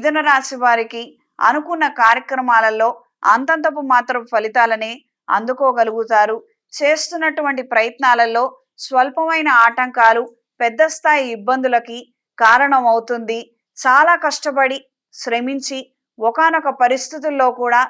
మిథున రాశి వారికి అనుకున్న కార్యక్రమాలలో అంతంతపు మాత్రం ఫలితాలనే అందుకోగలుగుతారు. చేస్తున్నటువంటి ప్రయత్నాలలో స్వల్పమైన ఆటంకాలు పెద్ద స్థాయి ఇబ్బందులకి కారణమవుతుంది. చాలా కష్టపడి శ్రమించి ఒకానొక పరిస్థితుల్లో కూడా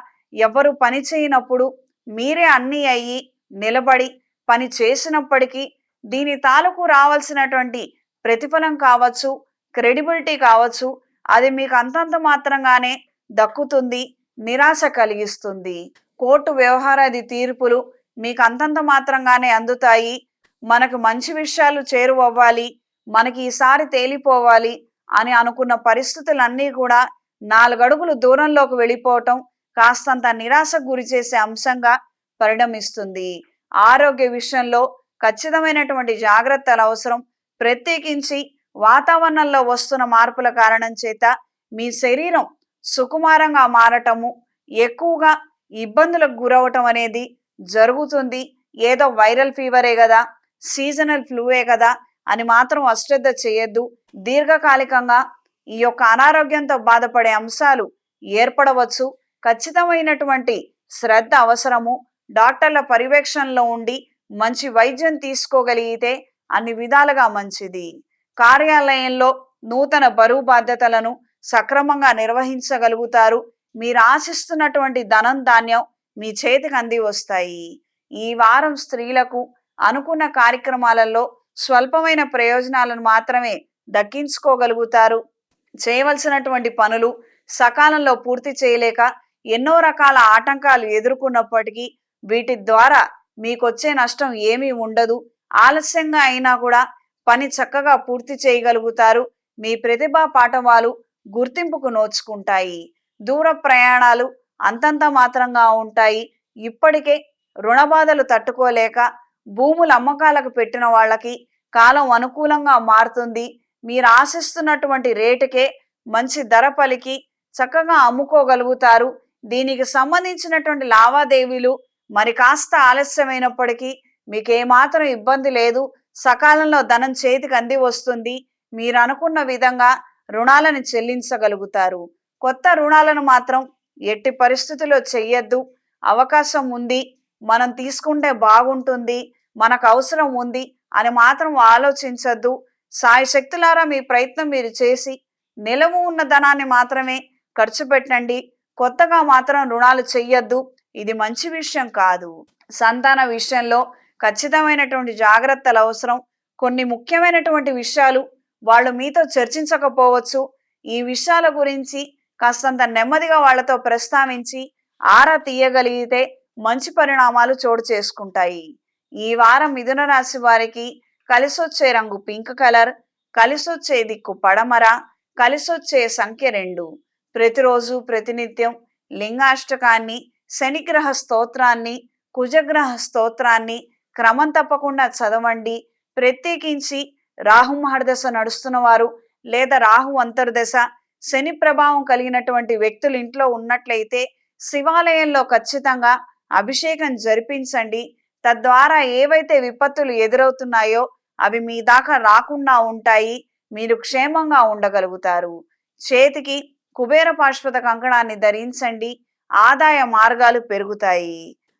ఎవరు పని చేయనప్పుడు మీరే అన్నీ అయ్యి నిలబడి పని చేసినప్పటికీ దీని తాలూకు రావాల్సినటువంటి ప్రతిఫలం కావచ్చు క్రెడిబిలిటీ కావచ్చు అది మీకు అంతంత మాత్రంగానే దక్కుతుంది నిరాశ కలిగిస్తుంది. కోర్టు వ్యవహారాది తీర్పులు మీకు అంతంత మాత్రంగానే అందుతాయి. మనకు మంచి విషయాలు చేరువవ్వాలి మనకి ఈసారి తేలిపోవాలి అని అనుకున్న పరిస్థితులన్నీ కూడా నాలుగడుగులు దూరంలోకి వెళ్ళిపోవటం కాస్తంత నిరాశకు గురి చేసే అంశంగా పరిణమిస్తుంది. ఆరోగ్య విషయంలో ఖచ్చితమైనటువంటి జాగ్రత్తలు అవసరం. ప్రత్యేకించి వాతావరణంలో వస్తున్న మార్పుల కారణం చేత మీ శరీరం సుకుమారంగా మారటము ఎక్కువగా ఇబ్బందులకు గురవటం అనేది జరుగుతుంది. ఏదో వైరల్ ఫీవరే కదా సీజనల్ ఫ్లూయే కదా అని మాత్రం అశ్రద్ధ చేయొద్దు. దీర్ఘకాలికంగా ఈ యొక్క అనారోగ్యంతో బాధపడే అంశాలు ఏర్పడవచ్చు. ఖచ్చితమైనటువంటి శ్రద్ధ అవసరము. డాక్టర్ల పర్యవేక్షణలో ఉండి మంచి వైద్యం తీసుకోగలిగితే అన్ని విధాలుగా మంచిది. కార్యాలయంలో నూతన బరువు బాధ్యతలను సక్రమంగా నిర్వహించగలుగుతారు. మీరు ఆశిస్తున్నటువంటి ధనం ధాన్యం మీ చేతికి అంది వస్తాయి. ఈ వారం స్త్రీలకు అనుకున్న కార్యక్రమాలలో స్వల్పమైన ప్రయోజనాలను మాత్రమే దక్కించుకోగలుగుతారు. చేయవలసినటువంటి పనులు సకాలంలో పూర్తి చేయలేక ఎన్నో రకాల ఆటంకాలు ఎదుర్కొన్నప్పటికీ వీటి ద్వారా మీకొచ్చే నష్టం ఏమీ ఉండదు. ఆలస్యంగా అయినా కూడా పని చక్కగా పూర్తి చేయగలుగుతారు. మీ ప్రతిభా పాఠవాలు గుర్తింపుకు నోచుకుంటాయి. దూర ప్రయాణాలు అంతంత మాత్రంగా ఉంటాయి. ఇప్పటికే రుణబాధలు తట్టుకోలేక భూముల అమ్మకాలకు పెట్టిన వాళ్ళకి కాలం అనుకూలంగా మారుతుంది. మీరు ఆశిస్తున్నటువంటి రేటుకే మంచి ధర పలికి చక్కగా అమ్ముకోగలుగుతారు. దీనికి సంబంధించినటువంటి లావాదేవీలు మరి కాస్త ఆలస్యమైనప్పటికీ మీకు ఏమాత్రం ఇబ్బంది లేదు. సకాలంలో ధనం చేతికి అంది వస్తుంది. మీరు అనుకున్న విధంగా రుణాలను చెల్లించగలుగుతారు. కొత్త రుణాలను మాత్రం ఎట్టి పరిస్థితుల్లో చెయ్యొద్దు. అవకాశం ఉంది. మనం తీసుకుంటే బాగుంటుంది. మనకు అవసరం ఉంది అని మాత్రం ఆలోచించద్దు. సాయి శక్తులారా మీ ప్రయత్నం మీరు చేసి నిలవు ఉన్న ధనాన్ని మాత్రమే ఖర్చు పెట్టండి. కొత్తగా మాత్రం రుణాలు చెయ్యొద్దు. ఇది మంచి విషయం కాదు. సంతాన విషయంలో ఖచ్చితమైనటువంటి జాగ్రత్తలు అవసరం. కొన్ని ముఖ్యమైనటువంటి విషయాలు వాళ్ళు మీతో చర్చించకపోవచ్చు. ఈ విషయాల గురించి కాస్తంత నెమ్మదిగా వాళ్ళతో ప్రస్తావించి ఆరా తీయగలిగితే మంచి పరిణామాలు చోటు చేసుకుంటాయి. ఈ వారం మిథున రాశి వారికి కలిసొచ్చే రంగు పింక్ కలర్ కలిసొచ్చే దిక్కు పడమర కలిసొచ్చే సంఖ్య రెండు. ప్రతిరోజు ప్రతినిత్యం లింగాష్టకాన్ని శనిగ్రహ స్తోత్రాన్ని కుజగ్రహ స్తోత్రాన్ని క్రమం తప్పకుండా చదవండి. ప్రత్యేకించి రాహు మహర్దశ నడుస్తున్న వారు లేదా రాహు అంతర్దశ శని ప్రభావం కలిగినటువంటి వ్యక్తులు ఇంట్లో ఉన్నట్లయితే శివాలయంలో ఖచ్చితంగా అభిషేకం జరిపించండి. తద్వారా ఏవైతే విపత్తులు ఎదురవుతున్నాయో అవి మీ దాకా రాకుండా ఉంటాయి. మీరు క్షేమంగా ఉండగలుగుతారు. చేతికి కుబేర పాశ్వత కంకణాన్ని ధరించండి. ఆదాయ మార్గాలు పెరుగుతాయి.